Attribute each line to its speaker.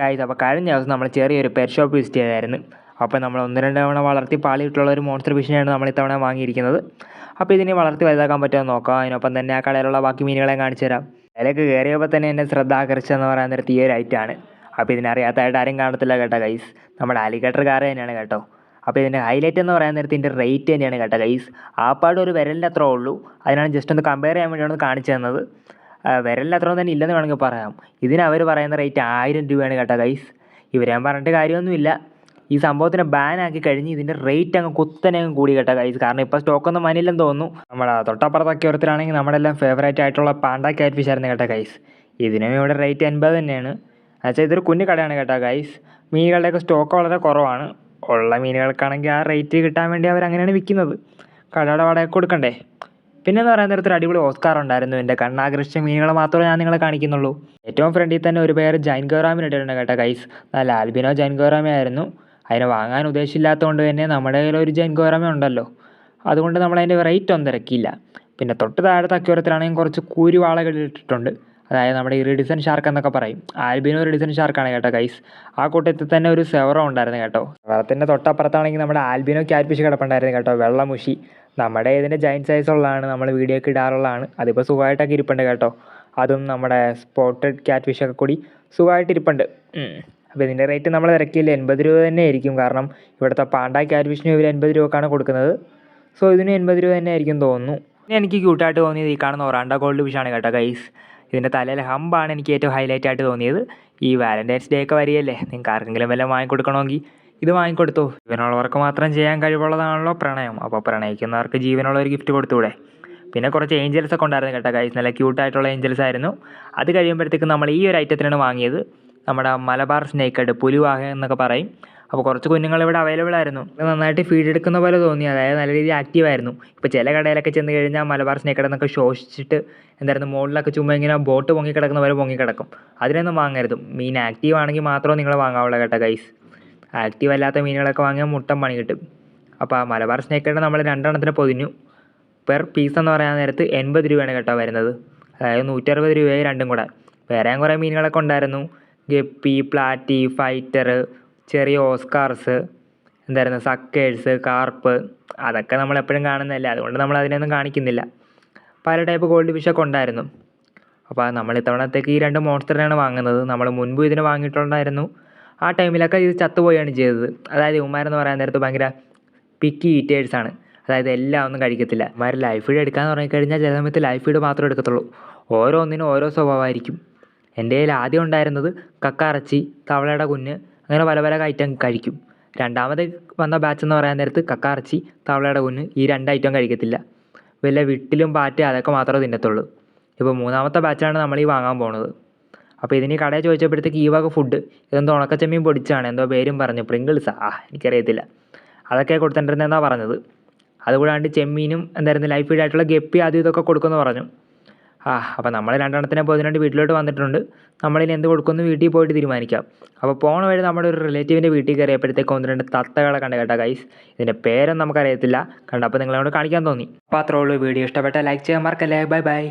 Speaker 1: Guys അപ്പോൾ കഴിഞ്ഞ ദിവസം നമ്മൾ ചെറിയൊരു പെറ്റ് ഷോപ്പ് വിസിറ്റ് ചെയ്തായിരുന്നു. അപ്പോൾ നമ്മൾ ഒന്ന് രണ്ട് തവണ വളർത്തി പാളിയിട്ടുള്ള ഒരു മോൺസ്റ്റർ ഫിഷിനെയാണ് നമ്മൾ ഇത്തവണ വാങ്ങിയിരിക്കുന്നത്. അപ്പോൾ ഇതിനെ വളർത്തി വലുതാക്കാൻ പറ്റുമോ നോക്കാം. അതിനൊപ്പം തന്നെ ആ കടയിലുള്ള ബാക്കി മീനുകളെ കാണിച്ചു തരാം. അതിലേക്ക് കയറിയപ്പോൾ തന്നെ എന്നെ ശ്രദ്ധ ആകർഷിച്ചെന്ന് പറയാൻ നേരത്തെ ഈ ഒരു ഐറ്റാണ് അപ്പോൾ ഇതിനറിയാത്തതായിട്ട് ആരും കാണത്തില്ല കേട്ടോ ഗൈസ് നമ്മുടെ അലിഗേറ്റർ കാർ തന്നെയാണ് കേട്ടോ. അപ്പോൾ ഇതിന്റെ ഹൈലൈറ്റ് എന്ന് പറയാൻ നേരത്തെ ഇതിന്റെ റേറ്റ് തന്നെയാണ് കേട്ടോ ഗൈസ് പാട് ഒരു വിരലിന്റെ അത്ര ഉള്ളൂ. അതിനാണ് ജസ്റ്റ് ഒന്ന് കമ്പയർ ചെയ്യാൻ വേണ്ടിയാണ് കാണിച്ചു തന്നത്. ആ, അത്രയും അത്ര തന്നെ ഇല്ലെന്ന് വേണമെങ്കിൽ പറയാം. ഇതിന് അവർ പറയുന്ന റേറ്റ് ആയിരം രൂപയാണ് കേട്ടോ ഗൈസ് ഇവരെ ഞാൻ പറഞ്ഞിട്ട് കാര്യമൊന്നുമില്ല. ഈ സംഭവത്തിനെ ബാനാക്കി കഴിഞ്ഞ് ഇതിന്റെ റേറ്റ് അങ്ങ് കുത്തനെ അങ്ങ് കൂടി കേട്ടോ ഗൈസ് കാരണം ഇപ്പോൾ സ്റ്റോക്കൊന്നും മനില്ലെന്ന് തോന്നുന്നു. നമ്മുടെ തൊട്ടപ്പുറത്തൊക്കെ ഓരോരുത്തരാണെങ്കിൽ നമ്മുടെ എല്ലാം ഫേവറേറ്റ് ആയിട്ടുള്ള പാണ്ട കാറ്റ് ഫിഷ് ആയിരുന്നു കേട്ടോ ഗൈസ് ഇതിനും ഇവിടെ റേറ്റ് എൺപത് തന്നെയാണ്. എന്നുവെച്ചാൽ ഇതൊരു കുഞ്ഞു കടയാണ് കേട്ടോ ഗൈസ് മീനുകളുടെയൊക്കെ സ്റ്റോക്ക് വളരെ കുറവാണ്. ഉള്ള മീനുകൾക്കാണെങ്കിൽ ആ റേറ്റ് കിട്ടാൻ വേണ്ടി അവർ അങ്ങനെയാണ് വിൽക്കുന്നത്. കടയുടെ വാടക കൊടുക്കണ്ടേ? പിന്നെ എന്ന് പറയാൻ നേരത്തെ ഒരു അടിപൊളി ഓസ്കാർ ഉണ്ടായിരുന്നു. എന്റെ കണ്ണാകർഷിച്ച മീനുകൾ മാത്രമേ ഞാൻ നിങ്ങളെ കാണിക്കുന്നുള്ളൂ. ഏറ്റവും ഫ്രണ്ടിൽ തന്നെ ഒരു പേര് ജൈൻ ഗൗറാമിന് ഇട്ടിട്ടുണ്ട് കേട്ടോ ഗൈസ് നല്ല ആൽബിനോ ജൈൻ ഗൗറാമി ആയിരുന്നു. അതിനെ വാങ്ങാൻ ഉദ്ദേശമില്ലാത്തതുകൊണ്ട് തന്നെ നമ്മുടെ കയ്യിൽ ഒരു ജൈൻ ഗൗറാമി ഉണ്ടല്ലോ. അതുകൊണ്ട് നമ്മൾ അതിന്റെ റേറ്റ് ഒന്നും തിരക്കിയില്ല. പിന്നെ തൊട്ട് താഴത്തെ അക്യൂരത്തിലാണെങ്കിൽ കുറച്ച് കൂരുവാളകൾ ഇട്ടിട്ടുണ്ട്. അതായത് നമ്മുടെ ഇറിഡിസൺ ഷാർക്ക് എന്നൊക്കെ പറയും. ആൽബിനോ ഇറിഡിസൺ ഷാർക്കാണ് കേട്ടോ ഗൈസ് ആ കൂട്ടത്തിൽ തന്നെ ഒരു സെവറോ ഉണ്ടായിരുന്നു കേട്ടോ. വെള്ളത്തിന്റെ തൊട്ടപ്പുറത്താണെങ്കിൽ നമ്മുടെ ആൽബിനോ ക്യാറ്റ്ഫിഷ് കിടപ്പുണ്ടായിരുന്നു കേട്ടോ. വെള്ളമുഷി. നമ്മുടെ ഇതിന്റെ ജയന്റ് സൈസ് ഉള്ളതാണ് നമ്മൾ വീഡിയോ ഒക്കെ ഇടാറുള്ളതാണ്. അതിപ്പോൾ സുഖമായിട്ടൊക്കെ ഇരിപ്പുണ്ട് കേട്ടോ. അതും നമ്മുടെ സ്പോട്ടഡ് ക്യാറ്റ് ഫിഷൊക്കെ കൂടി സുഖമായിട്ട് ഇരിപ്പുണ്ട്. അപ്പോൾ ഇതിന്റെ റേറ്റ് നമ്മൾ തിരക്കിയില്ല എൺപത് രൂപ തന്നെ ആയിരിക്കും. കാരണം ഇവിടുത്തെ പാണ്ട ക്യാറ്റ് ഫിഷിന് ഇവർ എൺപത് രൂപക്കാണ് കൊടുക്കുന്നത്. സോ ഇതിന് എൺപത് രൂപ തന്നെ ആയിരിക്കും തോന്നുന്നു. പിന്നെ എനിക്ക് ക്യൂട്ടായിട്ട് തോന്നിയത് ഈ കാണുന്ന ഒറാണ്ട ഗോൾഡ് ഫിഷാണ് കേട്ടോ ഗൈസ് ഇതിന്റെ തലയിലെ ഹമ്പാണ് എനിക്ക് ഏറ്റവും ഹൈലൈറ്റ് ആയിട്ട് തോന്നിയത്. ഈ വാലന്റൈൻസ് ഡേ ഒക്കെ വരികയല്ലേ? നിങ്ങൾക്ക് ആർക്കെങ്കിലും വല്ലതും വാങ്ങിക്കൊടുക്കണമെങ്കിൽ ഇത് വാങ്ങിക്കൊടുത്തു. ജീവനുള്ളവർക്ക് മാത്രം ചെയ്യാൻ കഴിവുള്ളതാണല്ലോ പ്രണയം. അപ്പോൾ പ്രണയിക്കുന്നവർക്ക് ജീവനുള്ള ഒരു ഗിഫ്റ്റ് കൊടുത്തൂടെ? പിന്നെ കുറച്ച് ഏഞ്ചൽസ് ഒക്കെ ഉണ്ടായിരുന്നു കേട്ടോ കൈസ് നല്ല ക്യൂട്ടായിട്ടുള്ള ഏഞ്ചൽസ് ആയിരുന്നു. അത് കഴിയുമ്പോഴത്തേക്കും നമ്മൾ ഈ ഒരു ഐറ്റത്തിനാണ് വാങ്ങിയത്. നമ്മുടെ മലബാർ സ്നേക്കഡ് പുലിവാഹ എന്നൊക്കെ പറയും. അപ്പോൾ കുറച്ച് കുഞ്ഞുങ്ങൾ ഇവിടെ അവൈലബിൾ ആയിരുന്നു. നന്നായിട്ട് ഫീഡ് എടുക്കുന്ന പോലെ തോന്നി. അതായത് നല്ല രീതിയിൽ ആക്റ്റീവ് ആയിരുന്നു. ഇപ്പോൾ ചില കടയിലൊക്കെ ചെന്ന് കഴിഞ്ഞാൽ മലബാർ സ്നേക്കഡ് എന്നൊക്കെ ശോഷിച്ചിട്ട് എന്തായിരുന്നു മുകളിലൊക്കെ ചുമ്മാ ഇങ്ങനെ ബോട്ട് പൊങ്ങിക്കിടക്കുന്ന പോലെ പൊങ്ങിക്കിടക്കും. അതിനൊന്നും വാങ്ങരുത്. മീൻ ആക്റ്റീവ് ആണെങ്കിൽ മാത്രമേ നിങ്ങൾ വാങ്ങാവുള്ളൂ കേട്ടോ ഗൈസ് ആക്റ്റീവ് അല്ലാത്ത മീനുകളൊക്കെ വാങ്ങിയാൽ മുട്ടൻ പണി കിട്ടും. അപ്പോൾ ആ മലബാർ സ്നേക്കഡ് നമ്മൾ രണ്ടെണ്ണത്തിന് പൊതിഞ്ഞു. പെർ പീസ് എന്ന് പറയാൻ നേരത്ത് എൺപത് രൂപയാണ് കേട്ടോ വരുന്നത്. അതായത് നൂറ്ററുപത് രൂപയായി രണ്ടും കൂടെ. വേറെയും കുറേ മീനുകളൊക്കെ ഉണ്ടായിരുന്നു. ഗപ്പി പ്ലാറ്റി ഫൈറ്റർ ചെറിയ ഓസ്കാർസ് എന്തായിരുന്നു സക്കേഴ്സ് കാർപ്പ് അതൊക്കെ നമ്മൾ എപ്പോഴും കാണുന്നതല്ല. അതുകൊണ്ട് നമ്മൾ അതിനെയൊന്നും കാണിക്കുന്നില്ല. പല ടൈപ്പ് ഗോൾഡ് ഫിഷൊക്കെ ഉണ്ടായിരുന്നു. അപ്പോൾ നമ്മൾ ഇത്തവണത്തേക്ക് ഈ രണ്ട് മോൺസ്റ്ററിനാണ് വാങ്ങുന്നത്. നമ്മൾ മുൻപ് ഇതിന് വാങ്ങിയിട്ടുണ്ടായിരുന്നു. ആ ടൈമിലൊക്കെ ഇത് ചത്തുപോയാണ് ചെയ്തത്. അതായത് ഇവന്മാരെന്ന് പറയാൻ നേരത്ത് ഭയങ്കര പിക്കി ഈറ്റേഴ്സാണ് അതായത് എല്ലാം ഒന്നും കഴിക്കത്തില്ല. ഇവന്മാർ ലൈഫ് ഫീഡ് എടുക്കാന്ന് തുടങ്ങിക്കഴിഞ്ഞാൽ ചില സമയത്ത് ലൈഫ് ഫീഡ് മാത്രമേ എടുക്കത്തുള്ളൂ. ഓരോന്നിനും ഓരോ സ്വഭാവമായിരിക്കും. എന്റെ കയ്യിൽ ആദ്യം ഉണ്ടായിരുന്നത് കക്കറച്ചി തവളയുടെ കുഞ്ഞ് അങ്ങനെ പല പല ഐറ്റം കഴിക്കും. രണ്ടാമത് വന്ന ബാച്ച് എന്ന് പറയാൻ നേരത്ത് കക്കറച്ചി തവളയുടെ കുഞ്ഞ് ഈ രണ്ട് ഐറ്റം കഴിക്കത്തില്ല. വല്ല വിട്ടിലും പാറ്റ് അതൊക്കെ മാത്രമേ തിന്നത്തുള്ളൂ. ഇപ്പോൾ മൂന്നാമത്തെ ബാച്ചാണ് നമ്മൾ ഈ വാങ്ങാൻ പോണത്. അപ്പോൾ ഇതിന് കടയിൽ ചോദിച്ചപ്പോഴത്തേക്ക് ഈ വക ഫുഡ് ഇതെന്തോ ഉണക്കച്ചമ്മീൻ പൊടിച്ചാണ് എന്തോ പേരും പറഞ്ഞു പ്രിങ്കിൾസാ ആ എനിക്കറിയത്തില്ല. അതൊക്കെ കൊടുത്തിട്ടുണ്ടെന്നാണ് പറഞ്ഞത്. അതുകൂടാണ്ട് ചെമ്മീനും എന്തായിരുന്നു ലൈഫ് ഫീഡ് ആയിട്ടുള്ള ഗപ്പി ആദ്യം ഇതൊക്കെ കൊടുക്കുമെന്ന് പറഞ്ഞു. ആ അപ്പോൾ നമ്മൾ രണ്ടെണ്ണത്തിനെ പോയി പോയതിനാണ്ട് വീട്ടിലോട്ട് വന്നിട്ടുണ്ട്. നമ്മളിനി എന്ത് കൊടുക്കുമെന്ന് വീട്ടിൽ പോയിട്ട് തീരുമാനിക്കാം. അപ്പോൾ പോണ വഴി നമ്മുടെ ഒരു റിലേറ്റീവിന്റെ വീട്ടിൽ കയറിയപ്പോഴത്തേക്ക് ഒന്ന് രണ്ട് തത്തകളെ കണ്ട കേട്ടോ ഗൈസ് ഇതിന്റെ പേരൊന്നും നമുക്കറിയത്തില്ല. കണ്ടപ്പോൾ നിങ്ങളോട് കാണിക്കാൻ തോന്നി. അപ്പോൾ അത്രേ ഉള്ളൂ. വീഡിയോ ഇഷ്ടപ്പെട്ട ലൈക്ക് ചെയ്യാൻ മറക്കല്ലേ. Bye bye